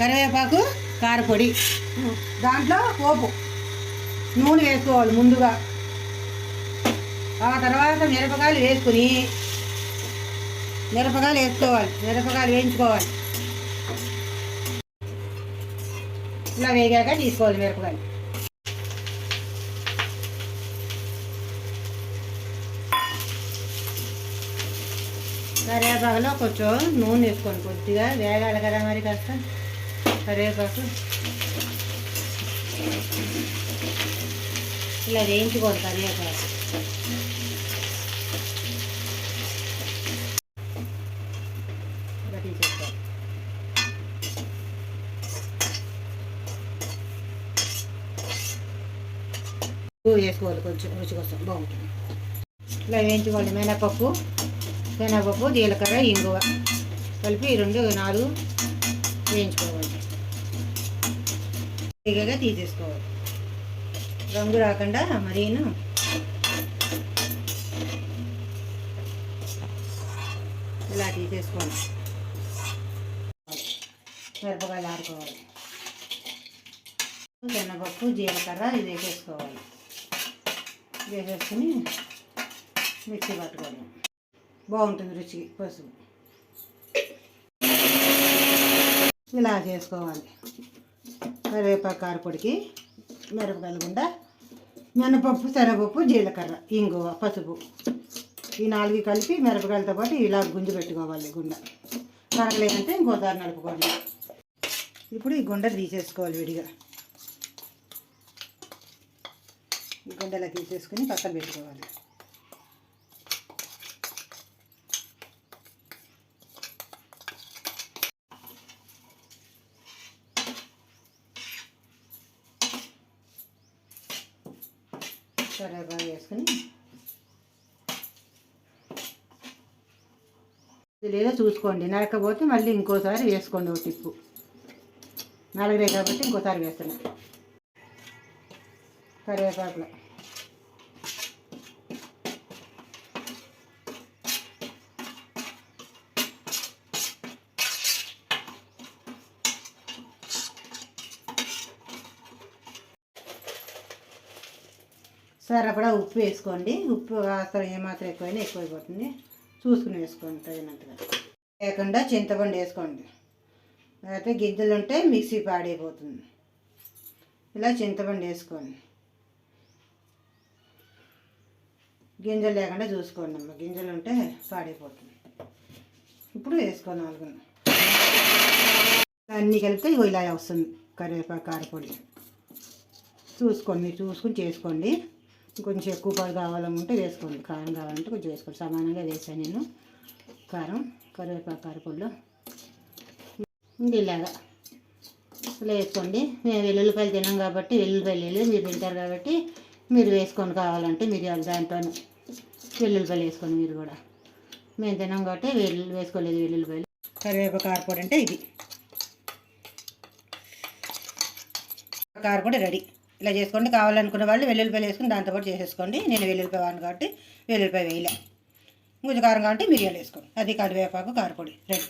కరివేపాకు కారపొడి. దాంట్లో పోపు. నూనె వేసుకోవాలి ముందుగా. ఆ తర్వాత మిరపకాయలు వేసుకుని మిరపకాయలు వేసుకోవాలి. మిరపకాయలు వేయించుకోవాలి. ఇలా వేగాక తీసుకోవాలి మిరపకాయలు. కరివేపాకులో కొంచెం నూనె వేసుకోండి. కొద్దిగా వేగాలి కదా మరి కాస్త కరివేపాకు. ఇలా వేయించుకోవాలి కరివేపాకు. వేసుకోవాలి కొంచెం రుచి కోసం. బాగుంటుంది. ఇలా వేయించుకోవాలి. మినపప్పు శనగపప్పు జీలకర్ర ఇంగువ. కలిపి ఈ రెండు నాలుగు వేయించుకోవాలి. తీగగా తీసేసుకోవాలి. రంగు రాకుండా మరీను. ఇలా తీసేసుకోండి మిరపకాయలు ఆడుకోవాలి శనగపప్పు జీలకర్ర ఇది వేసేసుకోవాలి. వేసేసుకుని మిక్సీ పట్టుకోవాలి. బాగుంటుంది రుచి పసుపు. ఇలా చేసుకోవాలి. కరివేపాకు కారపొడికి మిరపకాయలు గుండా మినపప్పు శనగపప్పు జీలకర్ర ఇంగువ పసుపు ఈ నాలుగు కలిపి మిరపకాయలతో పాటు ఇలా గుంజు పెట్టుకోవాలి గుండ. కరగలేదంటే ఇంకోసారి నడుపుకోండి ఇప్పుడు ఈ గుండ తీసేసుకోవాలి విడిగా. ఈ గుండెలా తీసేసుకుని పక్కన పెట్టుకోవాలి. కరివేపాకు వేసుకుని లేదో చూసుకోండి నరకపోతే మళ్ళీ ఇంకోసారి వేసుకోండి ఒక టిప్పు. నలగలే కాబట్టి ఇంకోసారి వేస్తున్నా. కరివేపాకులో. సరిపడా ఉప్పు వేసుకోండి. ఉప్పు మాత్రం ఏమాత్రం ఎక్కువైనా ఎక్కువైపోతుంది. చూసుకుని వేసుకోండి తగినంతగా. లేకుండా చింతపండు వేసుకోండి. లేకపోతే గిద్దలు ఉంటే మిక్సీ పాడైపోతుంది. ఇలా చింతపండు వేసుకోండి. గింజలు లేకుండా చూసుకోండి అమ్మ. గింజలు ఉంటే పాడైపోతుంది. ఇప్పుడు వేసుకోండి నాలుగు అన్నీ కలిపితే ఇలా వస్తుంది కరివేపాకు కారపొడి. చూసుకోండి మీరు చూసుకుని చేసుకోండి. కొంచెం ఎక్కువ పొడి కావాలనుకుంటే వేసుకోండి. కారం కావాలంటే కొంచెం వేసుకోండి. సమానంగా వేసాను నేను. కారం కరివేపాకు కారపొడిలో ఇంక ఇలాగా. ఇలా వేసుకోండి. మేము వెల్లుల్లిపాయలు తినాం కాబట్టి వెల్లుల్లిపాయలు వెళ్ళి మీరు తింటారు కాబట్టి మీరు వేసుకోండి కావాలంటే మీరు దాంట్లో వెల్లుల్లిపాయలు వేసుకోండి మీరు కూడా. మేము తినాం కాబట్టి వెల్లు వేసుకోలేదు వెల్లుల్లిపాయలు. కరివేపాకు కారపొడి అంటే ఇది. కారపొడి రెడీ. ఇలా చేసుకోండి. కావాలనుకున్న వాళ్ళు వెల్లుల్లిపాయలు వేసుకుని దాంతోపాటు చేసేసుకోండి. నేను వెల్లుల్లిపాయ వాడిని కాబట్టి వెల్లుల్లిపాయ వేయలే. కొంచెం కారం కాబట్టి మిరియాలు వేసుకోండి. అది కరివేపాకు కారపొడి రెడీ.